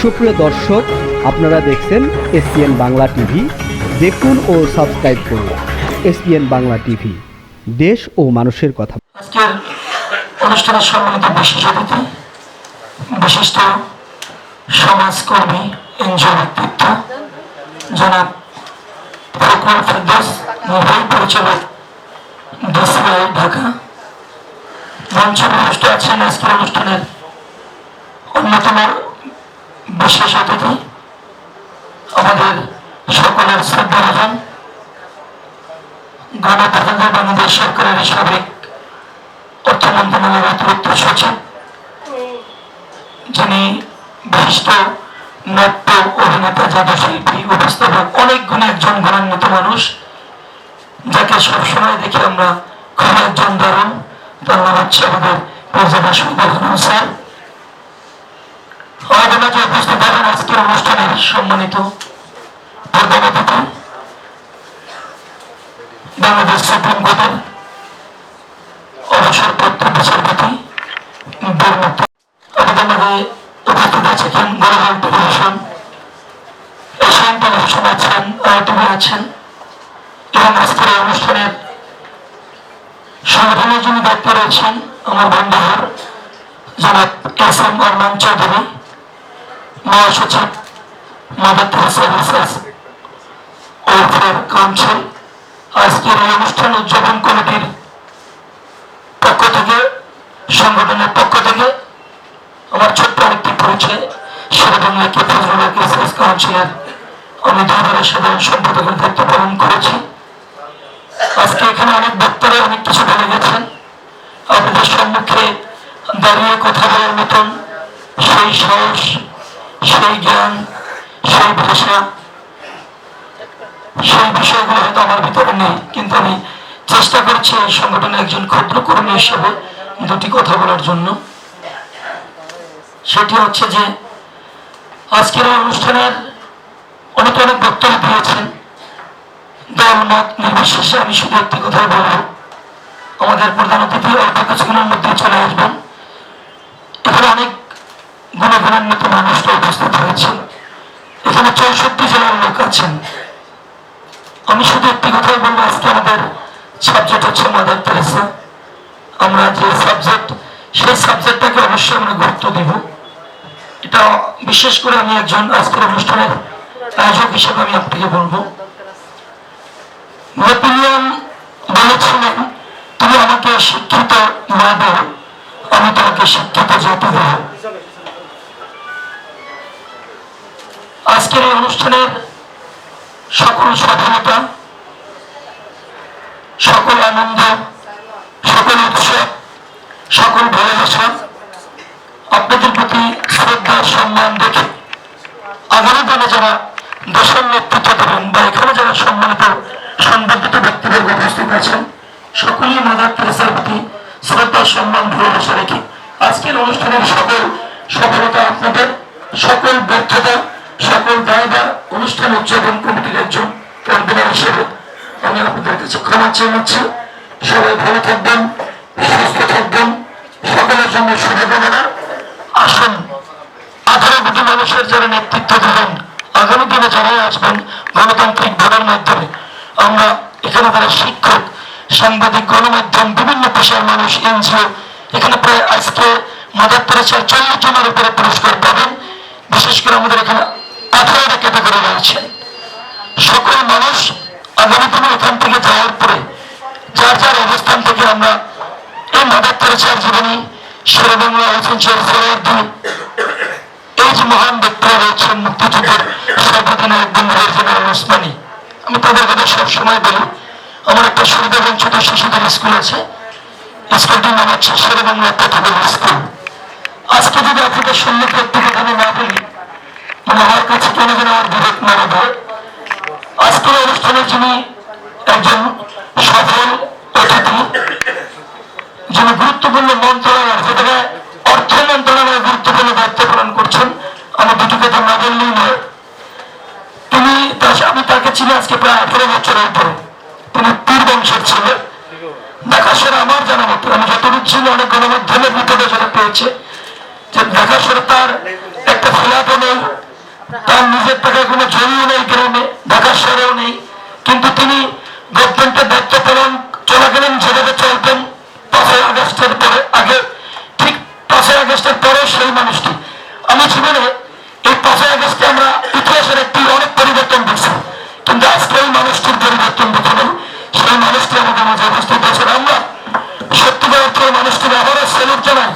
সুপ্রিয় দর্শক, আপনারা দেখছেন এসপিএন বাংলা টিভি। দেখুন ও সাবস্ক্রাইব করুন এসপিএন বাংলা টিভি। দেশ ও মানুষের কথা। অনুষ্ঠানের সম্মানিত বিশেষ অতিথি, বিশিষ্ট সমাজকর্মী, এনজিও ব্যক্তিত্ব জনাব মোবাইল পরিচালক ঢাকা। মঞ্চে উপস্থিত আছেন আজকের অনুষ্ঠানের অন্যতম বিশেষ অতিথি আমাদের সকলের শ্রদ্ধাভাজন গণপ্রজাতন্ত্রী বাংলাদেশ সরকারের সাবেক অর্থ মন্ত্রণালয়ের অতিরিক্ত সচিব, যিনি বিশিষ্ট নাট্য অভিনেতা জাদু শিল্পী উপস্থাপক, অনেক গুণে একজন গুণান্বিত মানুষ, যাকে সবসময় দেখি আমরা খুব একজন দারুণ তার নাম হচ্ছে আমাদের প্রজাদা সুন্দর স্যার। আজকের অনুষ্ঠানের সম্মানিত প্রধান অতিথি এশিয়ান আছেন আইটিভি আছেন, এবং আজকের অনুষ্ঠানের সংগঠনের যিনি দায়িত্ব রয়েছেন, আমার বন্ধুহর জনাব এস এম আরমান চৌধুরী। মহাসচিব মাদার তেরেসা রিসার্চ ওয়েলফেয়ার আজকের এই অনুষ্ঠান উদযাপন কমিটির পক্ষ থেকে, সংগঠনের পক্ষ থেকে আমার ছোট্ট আরেকটি পরিচয় সেরাবাংলা কে ফজলুল্লাহ কাউন্সিলের আমি দুইবারের সাধারণ সম্পাদকের দায়িত্ব পালন করেছি। আজকে এখানে অনেক বক্তারা অনেক কিছু বলে গেছেন। আপনাদের সম্মুখে দাঁড়িয়ে কথা বলার মতন সেই সাহস সেই জ্ঞান সেই ভাষা। সেই বিষয়গুলো হয়তো আমার ভিতরে নেই, কিন্তু আমি চেষ্টা করছি এই সংগঠনে একজন ক্ষুদ্র কর্মী হিসেবে দুটি কথা বলার জন্য। সেটি হচ্ছে যে, আজকের এই অনুষ্ঠানের অনেক অনেক বক্তব্য দিয়েছেন। দল মত নির্বিশেষে আমি শুধু একটি কথাই বলব। আমাদের প্রধান অতিথি অল্প কিছুক্ষণের মধ্যে চলে আসবেন। গুণগুণান্বিত মানুষরা উপস্থিত হয়েছে এখানে চৌষট্টি জেলার লোক আছেন আমি শুধু একটি কথাই বলব আজকে আমাদের সাবজেক্ট হচ্ছে মাদার তেরেসা আমরা যে সাবজেক্ট সেই সাবজেক্টটাকে অবশ্যই আমরা গুরুত্ব দিব এটা বিশেষ করে আমি একজন আজকের অনুষ্ঠানের আয়োজক হিসেবে আমি আপনাকে বলব নেপোলিয়ন বলেছিলেন তুমি আমাকে শিক্ষিত না দাও আমি তোমাকে শিক্ষিত যেতে দেব। আজকের এই অনুষ্ঠানের সকল স্বাধীনতা সকল আনন্দ, সকল উৎসব, সকল ভালোবাসা আপনাদের প্রতি শ্রদ্ধা, সম্মান দেখে আগামী দিনে যারা দেশের নেতৃত্ব দেবেন বা এখানে যারা সম্মানিত সংবর্ধিত ব্যক্তিদের উপস্থিত আছেন, সকলেই মাদার তেরেসার প্রতি শ্রদ্ধা, সম্মান, ভালোবাসা রেখে আজকের অনুষ্ঠানের সকল সফলতা আপনাদের, সকল ব্যর্থতা সকল দায়বা অনুষ্ঠান উদযাপন কমিটির একজন কনভেনার হিসেবে আমি আপনাদের কাছে ক্ষমা চেয়ে নিচ্ছি। সবাই ভালো থাকবেন, সুস্থ থাকবেন। সকলের জন্য শুভকামনা। আসুন, আঠারো কোটি মানুষের যারা নেতৃত্ব দেবেন, আগামী দিনে যারাই আসবেন, গণতান্ত্রিক ভোটের মাধ্যমে, আমরা এখানে যারা শিক্ষক, সাংবাদিক, গণমাধ্যম, বিভিন্ন পেশার মানুষ, এনজিও, এখানে প্রায় আজকে মাদার তেরেসার চল্লিশ জনের উপরে পুরস্কার পাবেন। বিশেষ করে আমাদের এখানে আঠারোটা ক্যাটাগরি রয়েছে সকল মানুষ আগামী দিনে এখান থেকে যাওয়ার পরে যার যার অবস্থান থেকে আমরা এই মাদার তেরেসার জীবনী শেরবাংলা হোসেন শেরফরাদ্দি এই যে মহান ব্যক্তিরা রয়েছেন, মুক্তিযুদ্ধের সর্বদিনের একদম জেনারেল ওসমানী আমি তাদের কথা সবসময় বলি, আমার একটা সুবিধা বঞ্চিত শিশুদের স্কুল আছে। স্কুলটির নাম হচ্ছে শেরবাংলা প্রাথমিক স্কুল। আজকে যদি আপনাদের সম্মুখে একটু কথা না বলি মানে কাছে কেন যেন বিবেক মারা দেয় আজকের অনুষ্ঠানে যিনি একজন সফল অতিথি, যিনি গুরুত্বপূর্ণ মন্ত্রণালয় যেটাকে অর্থ মন্ত্রণালয়ে গুরুত্বপূর্ণ দায়িত্ব পালন করছেন, আমি দুটি কথা না বললেই নয়। তিনি আমি তাকে চিনি আজকে প্রায় আঠারো বছরের উপরে। তিনি পীর বংশের ছিলেন দেখাশোনা আমার জানা মতো। আমি যতটুকু ছিল অনেক গণমাধ্যমের যারা পেয়েছে যে দেখাশোনা তার একটা নেই তার নিজের টাকায় কোনো জমিও নেই গ্রামে ঢাকা শহরেও নেই। কিন্তু তিনি গভর্নমেন্টের দায়িত্ব পালন চলাকালীন যেভাবে চলতেন, পাঁচই আগস্টের পরে, আগে ঠিক পাঁচই আগস্টের পরে সেই মানুষটি। আমি জীবনে এই পাঁচই আগস্টে আমরা ইতিহাসের একটি অনেক পরিবর্তন দেখছি। কিন্তু আজকে এই মানুষটির পরিবর্তন দেখে নেই। সেই মানুষটি আমাদের মাঝে উপস্থিত আছেন আমরা সত্যিকার অর্থে এই মানুষটির আবারও সেলুট জানাই।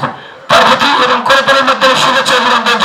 তার প্রতি এবং করতালের মাধ্যমে শুভেচ্ছা অভিনন্দন